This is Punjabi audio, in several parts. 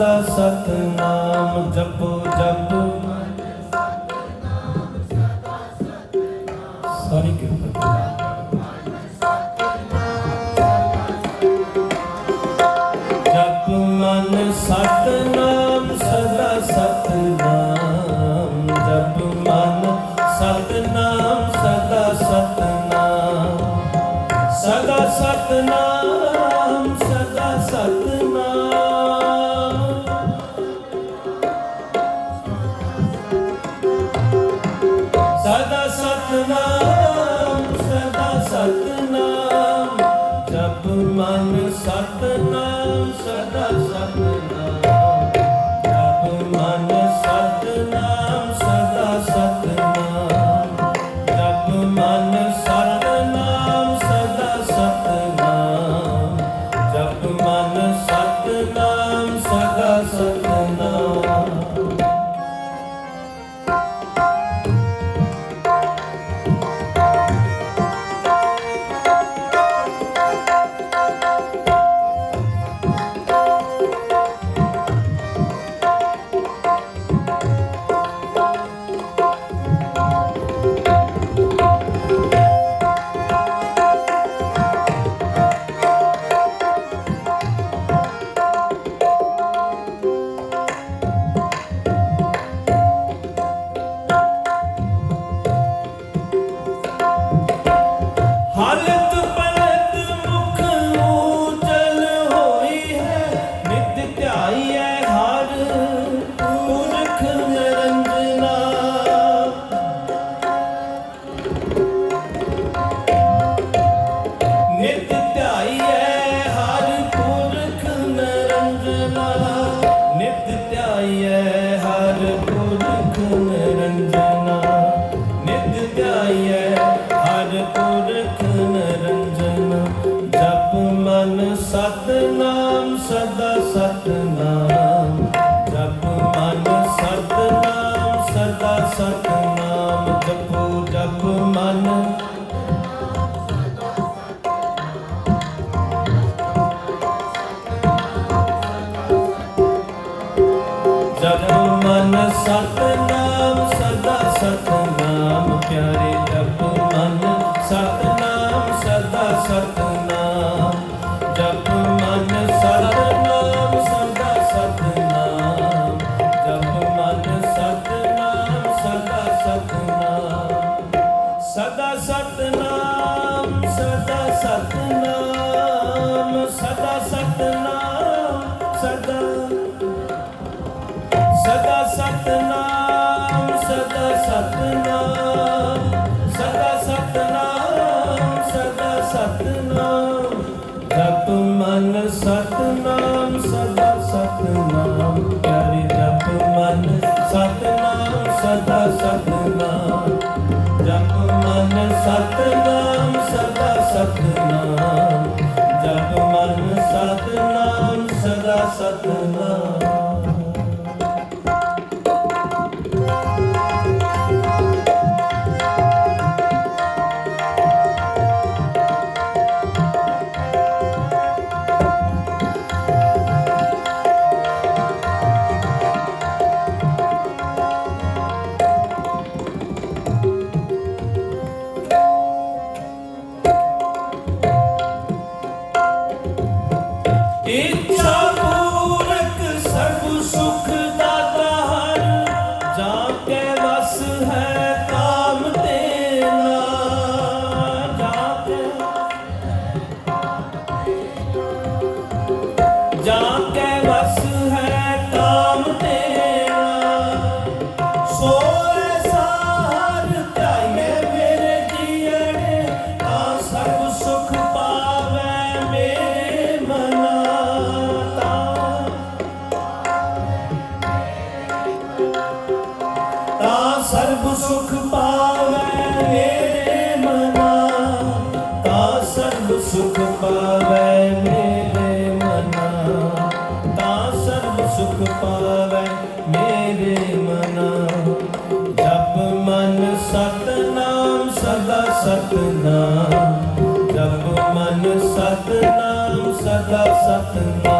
ਸਦਾ ਸਤਨਾਮ ਜਪੋ, ਜਪ। ਸਾਰੀ ਜਪ ਮਨ ਸਤਨਾਮ, ਸਦਾ ਸਤਨਾਮ। ਜਪ ਮਨ ਸਤਨਾਮ, ਸਦਾ ਸਤਨਾਮ। ਸਦਾ ਸਤਨਾਮ। ਸਤਨਾਮ, ਸਦਾ ਸਤਨਾਮ, ਪਿਆਰੇ ਜਪ ਮਨ। ਸਤਨਾਮ, ਸਦਾ ਸਤਨਾਮ, ਜਪ ਮਨ। ਸਤਨਾਮ, ਸਦਾ ਸਤਨਾਮ, ਜਪ ਮਨ। ਸਤਨਾਮ, ਸਦਾ ਸਤਨਾਮ ਸਦਾ ਸਤਨਾਮ ਸਦਾ ਸਤਨਾਮ। ਮਨ ਸਤਨਾਮ, ਸਦਾ ਸਤਨਾਮ ਕਰ ਜਪ ਮਨ ਸਤਨਾਮ, ਸਦਾ ਸਤਨਾਮ। ਜਪ ਮਨ ਸਤਨਾਮ, ਸਦਾ ਸਤਨਾਮ। ਜਪ ਮਨ ਸਤਨਾਮ, ਸਦਾ ਸਤਨਾਮ। ਸੁਖ ਪਾਵੈ ਮੇਰੇ ਮਨਾ, ਤਾ ਸਰਬ ਸੁਖ ਪਾਵੈ ਮੇਰੇ ਮਨਾ। ਤਾ ਸਰਬ ਸੁਖ ਪਾਵੈ ਮੇਰੇ ਮਨਾ। ਜਪ ਮਨ ਸਤਨਾਮ ਸਦਾ ਸਤਨਾਮ। ਜਪ ਮਨ ਸਤਨਾਮ ਸਦਾ ਸਤਨਾਮ।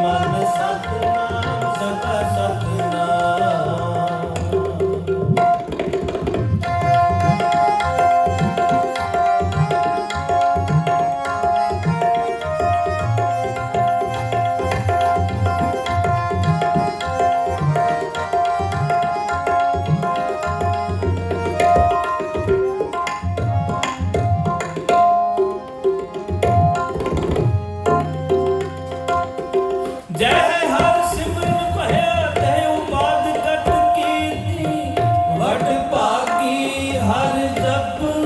the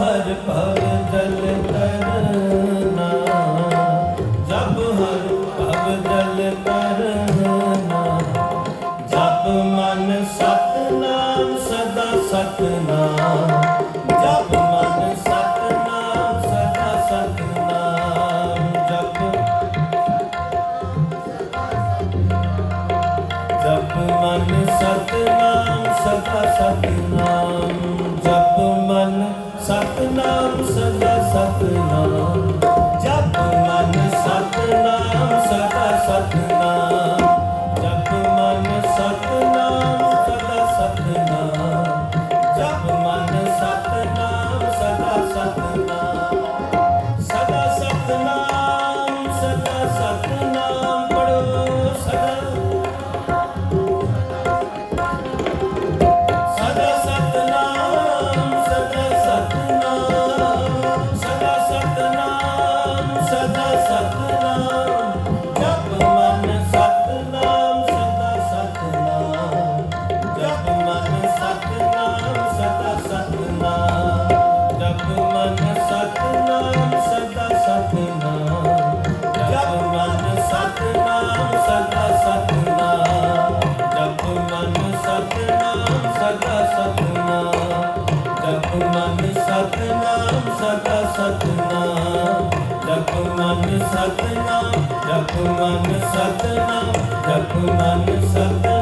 ਹਰ ਭਵ ਜਲ ਤਰਨਾ, ਜਪ ਹਰ ਭਵ ਜਲ ਤਰਨਾ, ਜਪ ਮਨ ਸਤਨਾਮ ਸਦਾ ਸਤਨਾਮ, ਜਪ ਮਨ ਸਤਨਾਮ ਸਦਾ ਸਤਨਾਮ, ਜਪ ਜਪ ਮਨ ਸਤਨਾਮ ਸਦਾ ਸਤਨਾਮ। love. ਜਪ ਮਨ ਸਤਨਾਮ ਜਪ ਮਨ ਸਤਨਾਮ।